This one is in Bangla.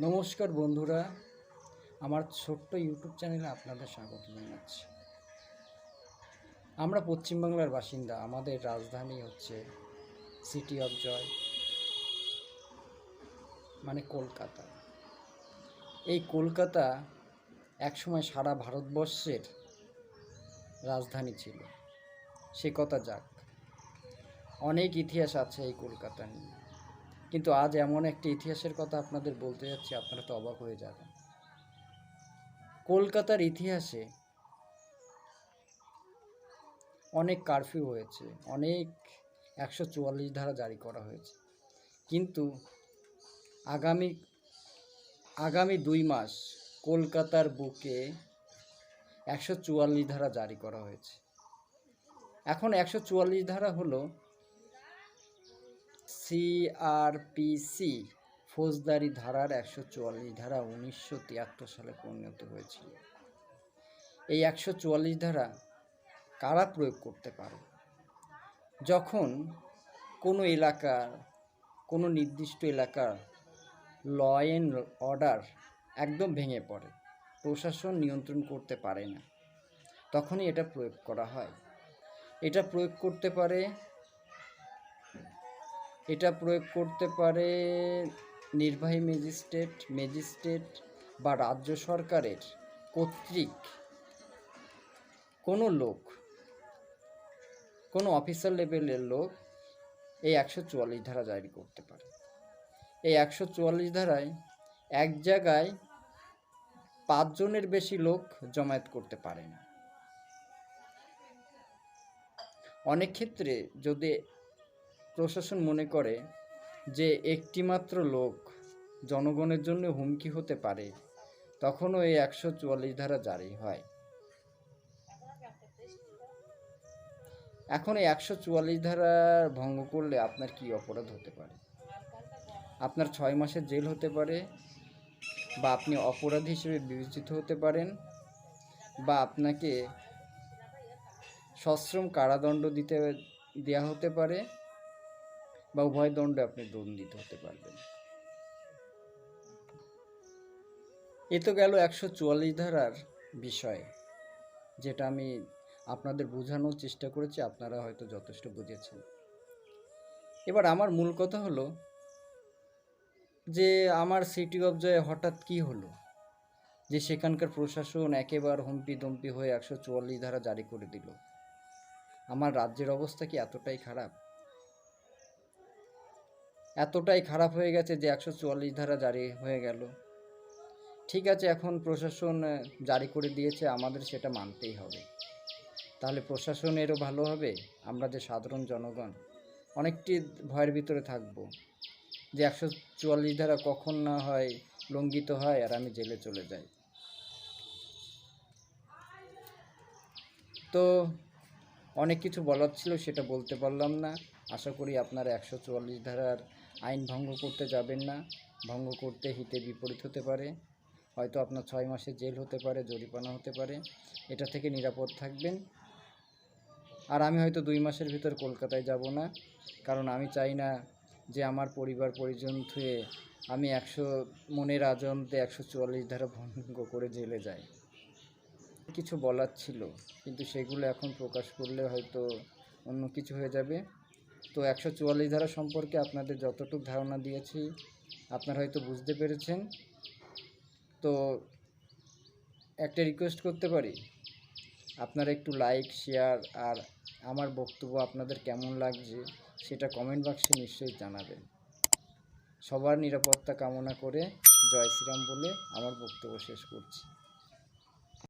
নমস্কার বন্ধুরা, আমার ছোট্ট ইউটিউব চ্যানেলে আপনাদের স্বাগত জানাচ্ছি। আমরা পশ্চিমবাংলার বাসিন্দা, আমাদের রাজধানী হচ্ছে সিটি অফ জয় মানে কলকাতা। এই কলকাতা একসময় সারা ভারতবর্ষের রাজধানী ছিল। সে কথা যাক, অনেক ইতিহাস আছে এই কলকাতা নিয়ে। কিন্তু আজ এমন একটি ইতিহাসের কথা আপনাদের বলতে যাচ্ছি, আপনারা তো অবাক হয়ে যাবেন। কলকাতার ইতিহাসে অনেক কারফিউ হয়েছে, অনেক একশো চুয়াল্লিশ ধারা জারি করা হয়েছে। কিন্তু আগামী আগামী দুই মাস কলকাতার বুকে একশো চুয়াল্লিশ ধারা জারি করা হয়েছে। এখন একশো চুয়াল্লিশ ধারা হলো সিআরপিসি ফৌজদারি ধারার একশো চুয়াল্লিশ ধারা উনিশশো তিয়াত্তর সালে পরিণত হয়েছিল। এই একশো চুয়াল্লিশ ধারা কারা প্রয়োগ করতে পারে? যখন কোনো এলাকার, কোনো নির্দিষ্ট এলাকার ল অ্যান্ড অর্ডার একদম ভেঙে পড়ে, প্রশাসন নিয়ন্ত্রণ করতে পারে না, তখনই এটা প্রয়োগ করা হয়। এটা প্রয়োগ করতে পারে এটা প্রয়োগ করতে পারে নির্বাহী ম্যাজিস্ট্রেট ম্যাজিস্ট্রেট বা রাজ্য সরকারের কর্তৃক। কোনো লোক, কোনো অফিসার লেভেলের লোক এই একশো চুয়াল্লিশ ধারা জারি করতে পারে। এই একশো চুয়াল্লিশ ধারায় এক জায়গায় পাঁচজনের বেশি লোক জমায়েত করতে পারে না। অনেক ক্ষেত্রে যদি প্রশাসন মনে করে যে একটিমাত্র লোক জনগণের জন্য হুমকি হতে পারে, তখনও এই একশো চুয়াল্লিশ ধারা জারি হয়। এখন এই একশো চুয়াল্লিশ ধারা ভঙ্গ করলে আপনার কি অপরাধ হতে পারে? আপনার ছয় মাসের জেল হতে পারে, বা আপনি অপরাধ হিসেবে বিবেচিত হতে পারেন, বা আপনাকে সশ্রম কারাদণ্ড দিতে দেওয়া হতে পারে বা উভয় দণ্ডে আপনি দণ্ডিত হতে পারবেন। এ তো গেল একশো চুয়াল্লিশ ধারার বিষয়, যেটা আমি আপনাদের বোঝানোর চেষ্টা করেছি, আপনারা হয়তো যথেষ্ট বুঝেছেন। এবার আমার মূল কথা হলো যে, আমার সিটি অফ জয়ে হঠাৎ কি হলো? যে সেখানকার প্রশাসন একেবার হুমপি দম্পি হয়ে একশো চুয়াল্লিশ ধারা জারি করে দিল। আমার রাজ্যের অবস্থা কি এতটাই খারাপ? এতটাই খারাপ হয়ে গেছে যে একশো চুয়াল্লিশ ধারা জারি হয়ে গেল। ঠিক আছে, এখন প্রশাসন জারি করে দিয়েছে, আমাদের সেটা মানতেই হবে। তাহলে প্রশাসনেরও ভালো হবে? আমরা যে সাধারণ জনগণ, অনেকটি ভয়ের ভিতরে থাকব যে একশো চুয়াল্লিশ ধারা কখন না হয় লঙ্ঘিত হয় আর আমি জেলে চলে যাই। তো অনেক কিছু বলার ছিল, সেটা বলতে পারলাম না। আশা করি আপনারা একশো চুয়াল্লিশ ধারার আইন ভঙ্গ করতে যাবেন না, ভঙ্গ করতে হিতে বিপরীত হতে পারে। হয়তো আপনার ছয় মাসের জেল হতে পারে, জরিমানা হতে পারে। এটা থেকে নিরাপদ থাকবেন। আর আমি হয়তো দুই মাসের ভিতর কলকাতায় যাব না, কারণ আমি চাই না যে আমার পরিবার পরিজন থুয়ে আমি একশো মনের আজন্তে একশো চুয়াল্লিশ ধারা ভঙ্গ করে জেলে যাই। কিছু বলার ছিল, কিন্তু সেগুলো এখন প্রকাশ করলে হয়তো অন্য কিছু হয়ে যাবে। তো একশো চুয়াল্লিশ ধারা সম্পর্কে আপনাদের যতটুকু ধারণা দিয়েছি, আপনারা হয়তো বুঝতে পেরেছেন। তো একটা রিকোয়েস্ট করতে পারি? আপনারা একটু লাইক শেয়ার আর আমার বক্তব্য আপনাদের কেমন লাগছে সেটা কমেন্ট বাক্সে নিশ্চয়ই জানাবেন। সবার নিরাপত্তা কামনা করে জয় শ্রীরাম বলে আমার বক্তব্য শেষ করছি।